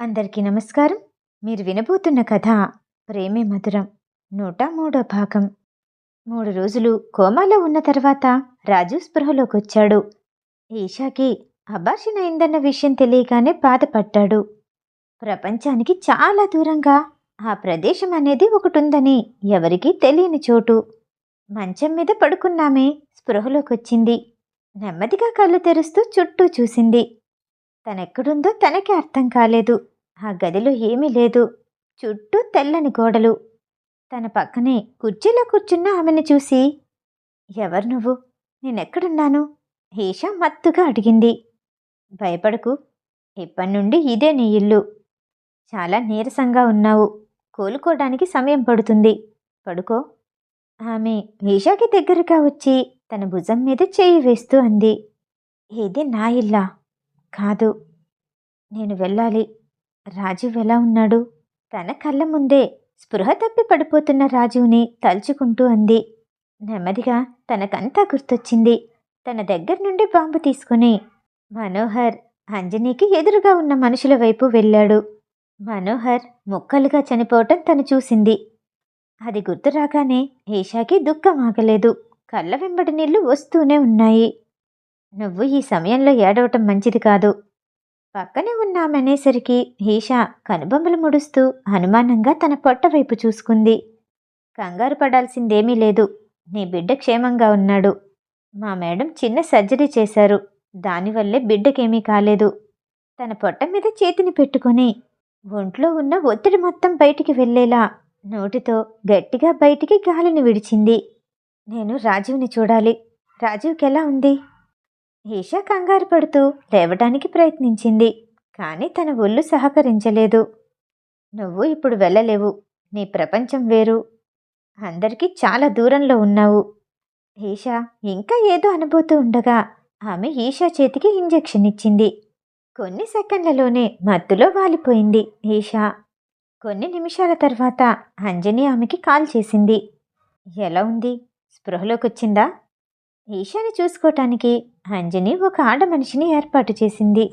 అందరికీ నమస్కారం. మీరు వినబోతున్న కథ ప్రేమే మధురం నూట మూడో భాగం. మూడు రోజులు కోమాలో ఉన్న తర్వాత రాజు స్పృహలోకి వచ్చాడు ఈషాకి అబార్షన్ అయిందన్న విషయం తెలియగానే బాధపడ్డాడు. ప్రపంచానికి చాలా దూరంగా ఆ ప్రదేశం అనేది ఒకటి ఉందని ఎవరికీ తెలియని చోటు. మంచం మీద పడుకున్నామే స్పృహలోకి వచ్చింది నెమ్మదిగా కళ్ళు తెరుస్తూ చుట్టూ చూసింది. తనెక్కడుందో తనకే అర్థం కాలేదు. ఆ గదిలో ఏమీ లేదు. చుట్టూ తెల్లని గోడలు. తన పక్కనే కుర్చీలో కూర్చున్న ఆమెను చూసి ఎవరు నువ్వు? నేనెక్కడున్నాను? ఈషా మత్తుగా అడిగింది. భయపడకు. ఇప్పటి నుండి ఇదే నీ ఇల్లు. చాలా నీరసంగా ఉన్నావు. కోలుకోవడానికి సమయం పడుతుంది. పడుకో. ఆమె ఈషాకి దగ్గరగా వచ్చి తన భుజం మీద చేయి వేస్తూ అంది. ఇది నా ఇల్లా? కాదు. నేను వెళ్ళాలి. రాజీవ్ ఎలా ఉన్నాడు? తన కళ్ళ ముందే స్పృహ తప్పి పడిపోతున్న రాజుని తలుచుకుంటూ అంది. నెమ్మదిగా తనకంతా గుర్తొచ్చింది. తన దగ్గర నుండి బాంబు తీసుకుని మనోహర్ అంజనీకి ఎదురుగా ఉన్న మనుషుల వైపు వెళ్ళాడు. మనోహర్ ముక్కలుగా చనిపోవటం తను చూసింది. అది గుర్తు రాగానే ఈషాకి దుఃఖం ఆగలేదు. కళ్ళ వెంబడి నీళ్ళు వస్తూనే ఉన్నాయి. నువ్వు ఈ సమయంలో ఏడవటం మంచిది కాదు. పక్కనే ఉన్నామనేసరికి ఈషా కనుబొమ్మలు ముడుస్తూ అనుమానంగా తన పొట్ట వైపు చూసుకుంది. కంగారు పడాల్సిందేమీ లేదు. నీ బిడ్డ క్షేమంగా ఉన్నాడు. మా మేడం చిన్న సర్జరీ చేశారు. దానివల్లే బిడ్డకేమీ కాలేదు. తన పొట్ట మీద చేతిని పెట్టుకొని ఒంట్లో ఉన్న ఒత్తిడి మొత్తం బయటికి వెళ్ళేలా నోటితో గట్టిగా బయటికి గాలిని విడిచింది. నేను రాజీవ్ని చూడాలి. రాజీవ్కి ఎలా ఉంది? ఈషా కంగారు పడుతూ లేవడానికి ప్రయత్నించింది కానీ తన ఒళ్ళు సహకరించలేదు. నువ్వు ఇప్పుడు వెళ్ళలేవు. నీ ప్రపంచం వేరు. అందరికీ చాలా దూరంలో ఉన్నావు. ఈషా ఇంకా ఏదో అనుభూతూ ఉండగా ఆమె ఈషా చేతికి ఇంజెక్షన్ ఇచ్చింది. కొన్ని సెకండ్లలోనే మత్తులో వాలిపోయింది ఈషా. కొన్ని నిమిషాల తర్వాత అంజని ఆమెకి కాల్ చేసింది. ఎలా ఉంది? స్పృహలోకి వచ్చిందా ఈషాని చూసుకోవటానికి అంజని ఒక ఆడ మనిషిని ఏర్పాటు చేసింది.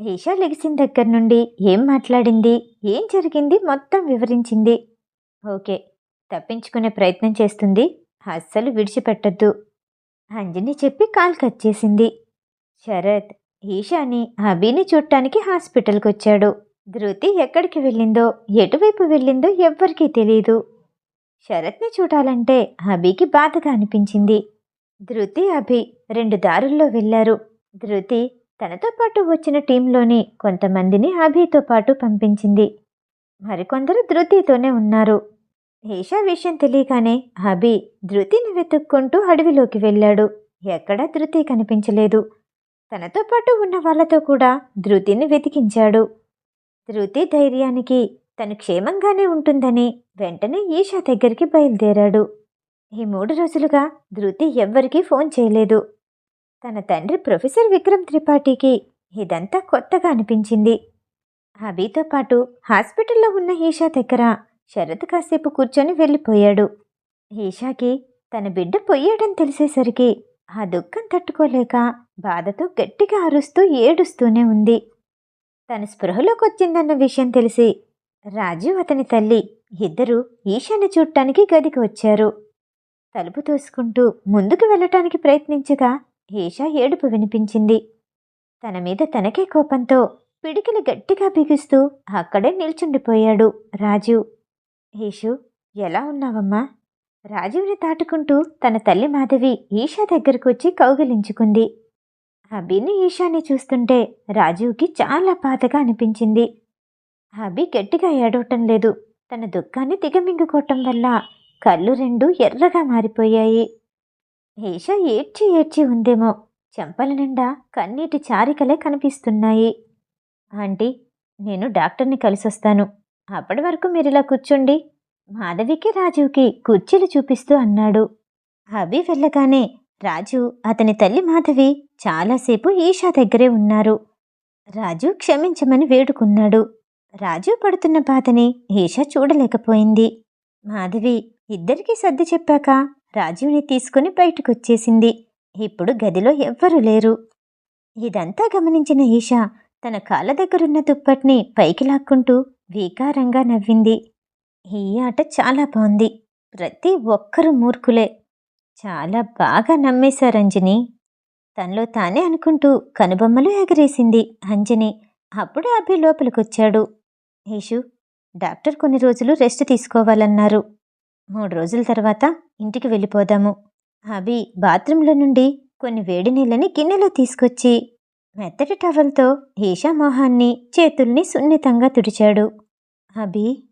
ఈషా లెగిసిన దగ్గర నుండి ఏం మాట్లాడింది? ఏం జరిగింది? మొత్తం వివరించింది. ఓకే తప్పించుకునే ప్రయత్నం చేస్తుంది. అస్సలు విడిచిపెట్టద్దు. అంజని చెప్పి కాల్ కట్ చేసింది. శరత్ ఈషాని అభిని చూడటానికి హాస్పిటల్కి వచ్చాడు. ధృతి ఎక్కడికి వెళ్ళిందో ఎటువైపు వెళ్ళిందో ఎవ్వరికీ తెలియదు శరత్ని చూడాలంటే అభికి బాధగా అనిపించింది. ధృతి అభి రెండు దారుల్లో వెళ్ళారు. ధృతి తనతో పాటు వచ్చిన టీంలోని కొంతమందిని అభితో పాటు పంపించింది. మరికొందరు ధృతితోనే ఉన్నారు. ఈషా విషయం తెలియగానే అభి ధృతిని వెతుక్కుంటూ అడవిలోకి వెళ్ళాడు. ఎక్కడా ధృతి కనిపించలేదు. తనతో పాటు ఉన్న వాళ్ళతో కూడా ధృతిని వెతికించాడు. ధృతి ధైర్యానికి తను క్షేమంగానే ఉంటుందని వెంటనే ఈషా దగ్గరికి బయలుదేరాడు. ఈ మూడు రోజులుగా ధృతి ఎవ్వరికీ ఫోన్ చేయలేదు. తన తండ్రి ప్రొఫెసర్ విక్రమ్ త్రిపాఠికి ఇదంతా కొత్తగా అనిపించింది. అభితో పాటు హాస్పిటల్లో ఉన్న ఈషా దగ్గర శరత్ కాసేపు కూర్చొని వెళ్ళిపోయాడు. ఈషాకి తన బిడ్డ పోయాడని తెలిసేసరికి ఆ దుఃఖం తట్టుకోలేక బాధతో గట్టిగా అరుస్తూ ఏడుస్తూనే ఉంది. తన స్పృహలోకి వచ్చిందన్న విషయం తెలిసి రాజు అతని తల్లి ఇద్దరూ ఈశాని చూడటానికి గదికి వచ్చారు. తలుపు తోసుకుంటూ ముందుకు వెళ్ళటానికి ప్రయత్నించగా ఈషా ఏడుపు వినిపించింది. తన మీద తనకే కోపంతో పిడికిలి గట్టిగా బిగుస్తూ అక్కడే నిల్చుండిపోయాడు రాజు. ఈషు ఎలా ఉన్నావమ్మా? రాజీవ్ని దాటుకుంటూ తన తల్లి మాధవి ఈషా దగ్గరకు వచ్చి కౌగిలించుకుంది. అభిని ఈషాని చూస్తుంటే రాజీవ్కి చాలా బాధగా అనిపించింది. అభి గట్టిగా ఏడవటం లేదు. తన దుఃఖాన్ని దిగమింగుకోవటం వల్ల కళ్ళు రెండు ఎర్రగా మారిపోయాయి. ఈషా ఏడ్చి ఏడ్చి ఉందేమో. చెంపల నిండా కన్నీటి చారికలే కనిపిస్తున్నాయి. ఆంటీ నేను డాక్టర్ని కలిసొస్తాను. అప్పటి వరకు మీరు ఇలా కూర్చోండి. మాధవికి రాజుకి కుర్చీలు చూపిస్తూ అన్నాడు. అభి వెళ్ళగానే రాజు అతని తల్లి మాధవి చాలాసేపు ఈషా దగ్గరే ఉన్నారు. రాజు క్షమించమని వేడుకున్నాడు. రాజు పడుతున్న బాధని ఈషా చూడలేకపోయింది. మాధవి ఇద్దరికీ సర్ది చెప్పాక రాజీవ్ని తీసుకుని బయటకొచ్చేసింది. ఇప్పుడు గదిలో ఎవ్వరూ లేరు. ఇదంతా గమనించిన ఈషా తన కాళ్ళ దగ్గరున్న దుప్పట్ని పైకి లాక్కుంటూ వీకారంగా నవ్వింది. ఈ ఆట చాలా బాగుంది ప్రతి ఒక్కరూ మూర్ఖులే. చాలా బాగా నమ్మేశారు అంజని. తనలో తానే అనుకుంటూ కనుబొమ్మలు ఎగరేసింది అంజని. అప్పుడే అభి లోపలికొచ్చాడు. ఈషు డాక్టర్ కొన్ని రోజులు రెస్ట్ తీసుకోవాలన్నారు. మూడు రోజుల తర్వాత ఇంటికి వెళ్ళిపోదాము. అభి బాత్రూంలో నుండి కొన్ని వేడి నీళ్ళని గిన్నెలో తీసుకొచ్చి మెత్తటి టవల్తో ఈషా మొహాన్ని చేతుల్ని సున్నితంగా తుడిచాడు. అభి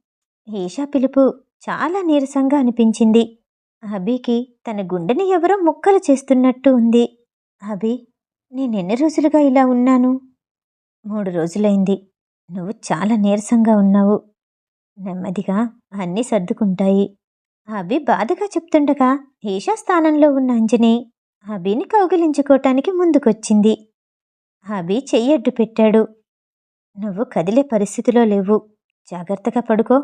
ఈషా పిలుపు చాలా నీరసంగా అనిపించింది. అభికి తన గుండెని ఎవరో ముక్కలు చేస్తున్నట్టు ఉంది. అభి ఎన్ని రోజులుగా ఇలా ఉన్నాను? మూడు రోజులైంది. నువ్వు చాలా నీరసంగా ఉన్నావు. నెమ్మదిగా అన్నీ సర్దుకుంటాయి. అభి బాధగా చెప్తుండగా ఈషా స్థానంలో ఉన్న అంజని అభిని కౌగిలించుకోవటానికి ముందుకొచ్చింది. అభి చెయ్యడ్డు పెట్టాడు. నువ్వు కదిలే పరిస్థితిలో లేవు. జాగ్రత్తగా పడుకో.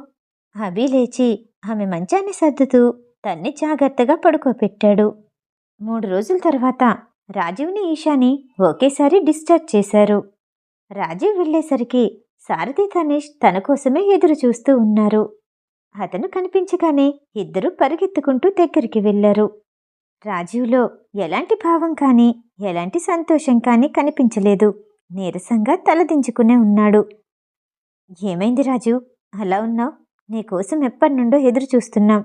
అభి లేచి ఆమె మంచాన్ని సర్దుతూ తన్ని జాగ్రత్తగా పడుకోపెట్టాడు. మూడు రోజుల తర్వాత రాజీవ్ని ఈషాని ఒకేసారి డిశ్చార్జ్ చేశారు. రాజీవ్ వెళ్ళేసరికి సారథి తనేష్ తన కోసమే ఎదురు చూస్తూ ఉన్నారు. అతను కనిపించగానే ఇద్దరూ పరిగెత్తుకుంటూ దగ్గరికి వెళ్ళారు. రాజీవ్లో ఎలాంటి భావం కానీ ఎలాంటి సంతోషం కానీ కనిపించలేదు. నీరసంగా తలదించుకునే ఉన్నాడు. ఏమైంది రాజు అలా ఉన్నావు? నీకోసం ఎప్పటి నుండో ఎదురు చూస్తున్నాం.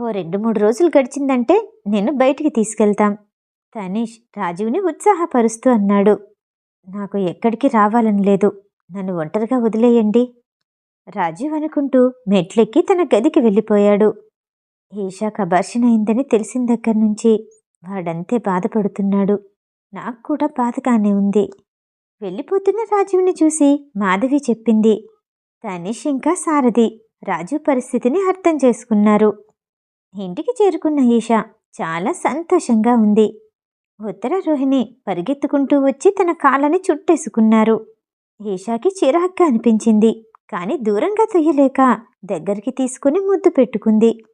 ఓ రెండు మూడు రోజులు గడిచిందంటే నిన్ను బయటికి తీసుకెళ్తాం తనీష్ రాజీవ్ని ఉత్సాహపరుస్తూ అన్నాడు. నాకు ఎక్కడికి రావాలని లేదు. నన్ను ఒంటరిగా వదిలేయండి. రాజీవ్ అనుకుంటూ మెట్లెక్కి తన గదికి వెళ్ళిపోయాడు. ఈషా కబార్షన్ అయిందని తెలిసిన దగ్గర నుంచి వాడంతే బాధపడుతున్నాడు. నాకు కూడా బాధగానే ఉంది. వెళ్ళిపోతున్న రాజీవ్ని చూసి మాధవి చెప్పింది తనీష్ ఇంకా సారథి. రాజు పరిస్థితిని అర్థం చేసుకున్నారు. ఇంటికి చేరుకున్న ఈషా చాలా సంతోషంగా ఉంది. ఉత్తర రోహిణి పరిగెత్తుకుంటూ వచ్చి తన కాళ్ళని చుట్టేసుకున్నారు. ఈషాకి చిరాగ్గా అనిపించింది. కానీ దూరంగా తొయ్యలేక దగ్గరికి తీసుకుని ముద్దు పెట్టుకుంది.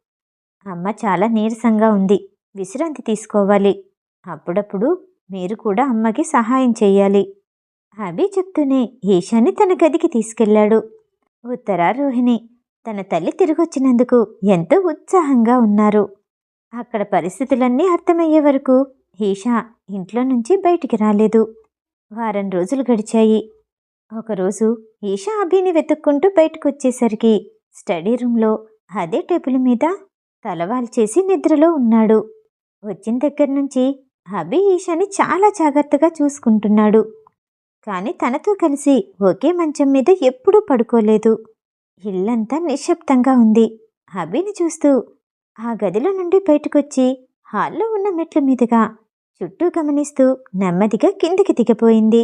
అమ్మ చాలా నీరసంగా ఉంది. విశ్రాంతి తీసుకోవాలి. అప్పుడప్పుడు మీరు కూడా అమ్మకి సహాయం చేయాలి అభి చెప్తూనే ఈశాన్ని తన గదికి తీసుకెళ్ళాడు. ఉత్తరా రోహిణి తన తల్లి తిరిగొచ్చినందుకు ఎంతో ఉత్సాహంగా ఉన్నారు. అక్కడ పరిస్థితులన్నీ అర్థమయ్యే వరకు ఈషా ఇంట్లో నుంచి బయటికి రాలేదు. వారం రోజులు గడిచాయి. ఒకరోజు ఈషా అభిని వెతుక్కుంటూ బయటకు వచ్చేసరికి స్టడీ రూమ్లో అదే టేబుల్ మీద తలవాలు చేసి నిద్రలో ఉన్నాడు. వచ్చిన దగ్గర నుంచి అభి ఈషాని చాలా జాగ్రత్తగా చూసుకుంటున్నాడు. కానీ తనతో కలిసి ఒకే మంచం మీద ఎప్పుడూ పడుకోలేదు. ఇల్లంతా నిశ్శబ్దంగా ఉంది. అభిని చూస్తూ ఆ గదిలో నుండి బయటకొచ్చి హాల్లో ఉన్న మెట్ల మీదుగా చుట్టూ గమనిస్తూ నెమ్మదిగా కిందికి దిగిపోయింది.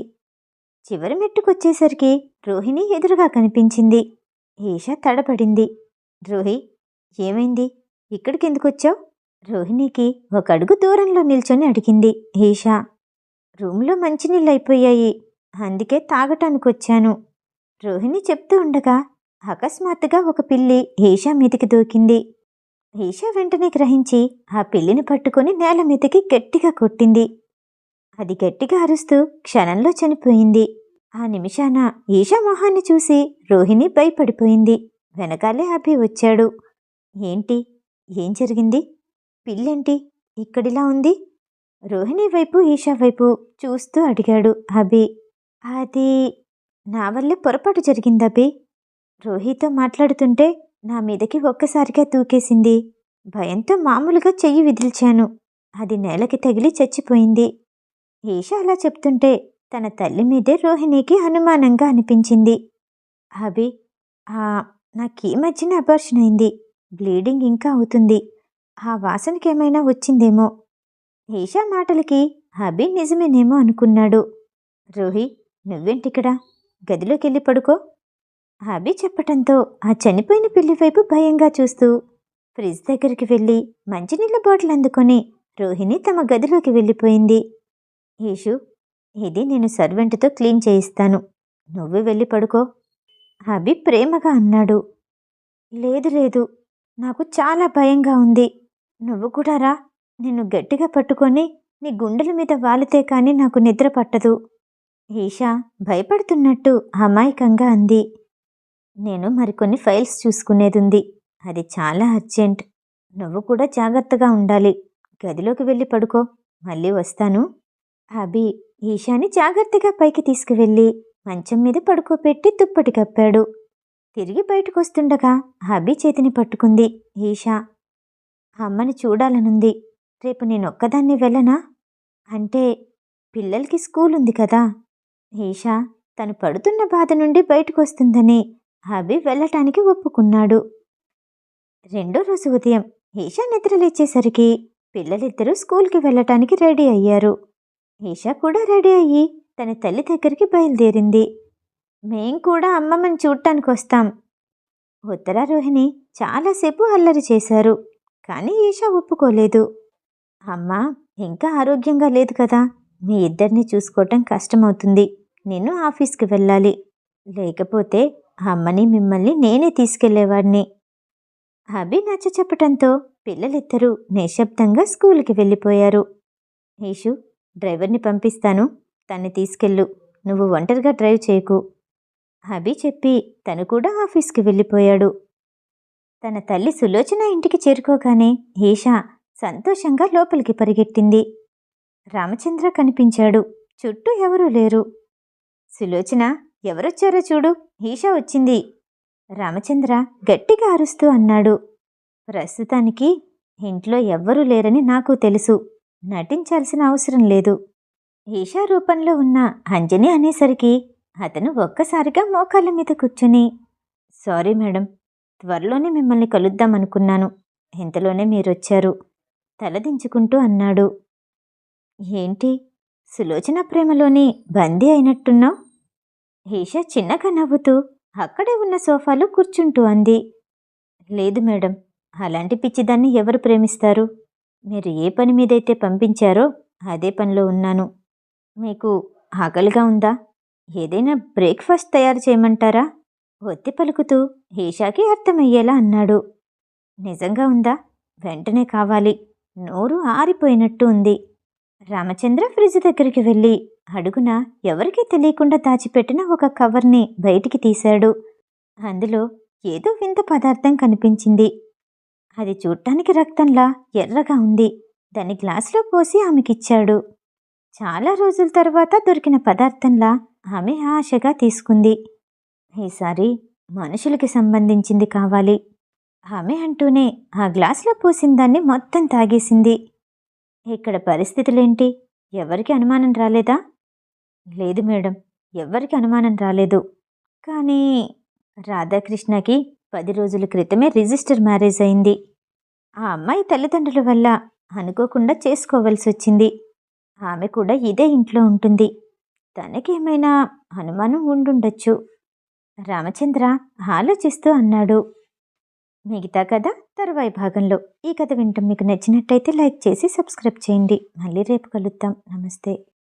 చివరి మెట్టుకొచ్చేసరికి రోహిణి ఎదురుగా కనిపించింది. ఈష తడబడింది రోహి ఏమైంది? ఇక్కడికి ఎందుకొచ్చావు రోహిణికి ఒక అడుగు దూరంలో నిల్చొని అడిగింది ఈషా. రూమ్లో మంచినీళ్ళు అయిపోయాయి అందుకే తాగటానికి వచ్చాను రోహిణి చెప్తూ ఉండగా అకస్మాత్తుగా ఒక పిల్లి ఈషా మీదకి దూకింది. ఈషా వెంటనే గ్రహించి ఆ పిల్లిని పట్టుకొని నేల మీదకి గట్టిగా కొట్టింది. అది గట్టిగా అరుస్తూ క్షణంలో చనిపోయింది. ఆ నిమిషాన ఈషా మొహాన్ని చూసి రోహిణి భయపడిపోయింది. వెనకాలే అభి వచ్చాడు. ఏంటి? ఏం జరిగింది? పిల్లేంటి? ఇక్కడిలా ఉంది? రోహిణి వైపు ఈషా వైపు చూస్తూ అడిగాడు అభి. అది నా వల్లే పొరపాటు జరిగింది అభి. రోహితో మాట్లాడుతుంటే నా మీదకి ఒక్కసారిగా తూకేసింది. భయంతో మామూలుగా చెయ్యి విదిల్చాను. అది నేలకి తగిలి చచ్చిపోయింది. ఈష అలా చెప్తుంటే తన తల్లి మీదే రోహిణికి అనుమానంగా అనిపించింది. అభి నాకు ఈ మధ్యన అబార్షన్ అయింది. బ్లీడింగ్ ఇంకా అవుతుంది. ఆ వాసనకి ఏమైనా వచ్చిందేమో. ఈషా మాటలకి అభి నిజమేనేమో అనుకున్నాడు. రోహి నువ్వేంటిక్కడ? గదిలోకి వెళ్ళి పడుకో. అభి చెప్పటంతో ఆ చనిపోయిన పిల్లి వైపు భయంగా చూస్తూ ఫ్రిడ్జ్ దగ్గరికి వెళ్ళి మంచినీళ్ళ బాటిల్ అందుకొని రోహిణి తమ గదిలోకి వెళ్ళిపోయింది. ఈషు ఇది నేను సర్వెంట్తో క్లీన్ చేయిస్తాను. నువ్వు వెళ్ళి పడుకో. అభి ప్రేమగా అన్నాడు. లేదు లేదు నాకు చాలా భయంగా ఉంది. నువ్వు కూడా రా. నిన్ను గట్టిగా పట్టుకొని నీ గుండెల మీద వాలితే కానీ నాకు నిద్ర పట్టదు. ఈషా భయపడుతున్నట్టు అమాయకంగా అంది. నేను మరికొన్ని ఫైల్స్ చూసుకునేదుంది. అది చాలా అర్జెంట్. నువ్వు కూడా జాగ్రత్తగా ఉండాలి. గదిలోకి వెళ్ళి పడుకో. మళ్ళీ వస్తాను. అభి ఈషాని జాగ్రత్తగా పైకి తీసుకువెళ్ళి మంచం మీద పడుకోపెట్టి దుప్పటి కప్పాడు. తిరిగి బయటకు వస్తుండగా అభి చేతిని పట్టుకుంది. ఈషా అమ్మని చూడాలనుంది. రేపు నేనొక్కదాన్ని వెళ్ళనా? అంటే పిల్లలకి స్కూల్ ఉంది కదా. ఈషా తను పడుతున్న బాధ నుండి బయటకు వస్తుందని అభి వెళ్ళటానికి ఒప్పుకున్నాడు. రెండో రోజు ఉదయం ఈషా నిద్రలేచేసరికి పిల్లలిద్దరూ స్కూల్కి వెళ్ళటానికి రెడీ అయ్యారు. ఈషా కూడా రెడీ అయ్యి తన తల్లి దగ్గరికి బయలుదేరింది. మేం కూడా అమ్మమ్మని చూడటానికి వస్తాం ఉత్తరారోహిణి చాలాసేపు అల్లరి చేశారు కానీ ఈషా ఒప్పుకోలేదు. అమ్మా ఇంకా ఆరోగ్యంగా లేదు కదా మీ ఇద్దరిని చూసుకోవటం కష్టమవుతుంది నేను ఆఫీస్కి వెళ్ళాలి. లేకపోతే అమ్మని మిమ్మల్ని నేనే తీసుకెళ్ళేవాడిని. అభి నచ్చ చెప్పటంతో పిల్లలిద్దరూ నిశ్శబ్దంగా స్కూల్కి వెళ్ళిపోయారు. ఈషు డ్రైవర్ని పంపిస్తాను. తన్ని తీసుకెళ్ళు. నువ్వు ఒంటరిగా డ్రైవ్ చేయకు. అభి చెప్పి తను కూడా ఆఫీస్కి వెళ్ళిపోయాడు. తన తల్లి సులోచన ఇంటికి చేరుకోగానే ఈషా సంతోషంగా లోపలికి పరిగెట్టింది రామచంద్ర కనిపించాడు. చుట్టూ ఎవరూ లేరు. సులోచన ఎవరొచ్చారో చూడు. ఈషా వచ్చింది. రామచంద్ర గట్టిగా అరుస్తూ అన్నాడు. ప్రస్తుతానికి ఇంట్లో ఎవ్వరూ లేరని నాకు తెలుసు. నటించాల్సిన అవసరం లేదు. ఈషా రూపంలో ఉన్న అంజని అనేసరికి అతను ఒక్కసారిగా మోకాళ్ళ మీద కూర్చుని సారీ మేడం త్వరలోనే మిమ్మల్ని కలుద్దామనుకున్నాను ఇంతలోనే మీరొచ్చారు తలదించుకుంటూ అన్నాడు. ఏంటి? సులోచన ప్రేమలోని బందీ అయినట్టున్నావు? ఈషా చిన్నగా నవ్వుతూ అక్కడే ఉన్న సోఫాలో కూర్చుంటూ అంది. లేదు మేడం అలాంటి పిచ్చిదాన్ని ఎవరు ప్రేమిస్తారు? మీరు ఏ పని మీదైతే పంపించారో అదే పనిలో ఉన్నాను. మీకు ఆకలిగా ఉందా? ఏదైనా బ్రేక్ఫాస్ట్ తయారు చేయమంటారా? ఒత్తి పలుకుతూ ఈషాకి అర్థమయ్యేలా అన్నాడు. నిజంగా ఉందా? వెంటనే కావాలి. నోరు ఆరిపోయినట్టు ఉంది. రామచంద్ర ఫ్రిడ్జ్ దగ్గరికి వెళ్ళి అడుగున ఎవరికీ తెలియకుండా దాచిపెట్టిన ఒక కవర్ని బయటికి తీశాడు. అందులో ఏదో వింత పదార్థం కనిపించింది. అది చూడటానికి రక్తంలా ఎర్రగా ఉంది. దాన్ని గ్లాసులో పోసి ఆమెకిచ్చాడు. చాలా రోజుల తర్వాత దొరికిన పదార్థంలా ఆమె ఆశగా తీసుకుంది. ఈసారి మనుషులకి సంబంధించింది కావాలి. ఆమె అంటూనే ఆ గ్లాసులో పోసిన దాన్ని మొత్తం తాగేసింది. ఇక్కడ పరిస్థితులేంటి? ఎవరికి అనుమానం రాలేదా? లేదు మేడం ఎవ్వరికి అనుమానం రాలేదు. కానీ రాధాకృష్ణకి పది రోజుల క్రితమే రిజిస్టర్ మ్యారేజ్ అయింది. ఆ అమ్మాయి తల్లిదండ్రుల వల్ల అనుకోకుండా చేసుకోవలసి వచ్చింది. ఆమె కూడా ఇదే ఇంట్లో ఉంటుంది. తనకేమైనా అనుమానం ఉండుండొచ్చు. రామచంద్ర ఆలోచిస్తూ అన్నాడు. మిగతా కథ తరువాయి భాగంలో. ఈ కథ వింటాం మీకు నచ్చినట్టయితే లైక్ చేసి సబ్స్క్రైబ్ చేయండి. మళ్ళీ రేపు కలుద్దాం. నమస్తే.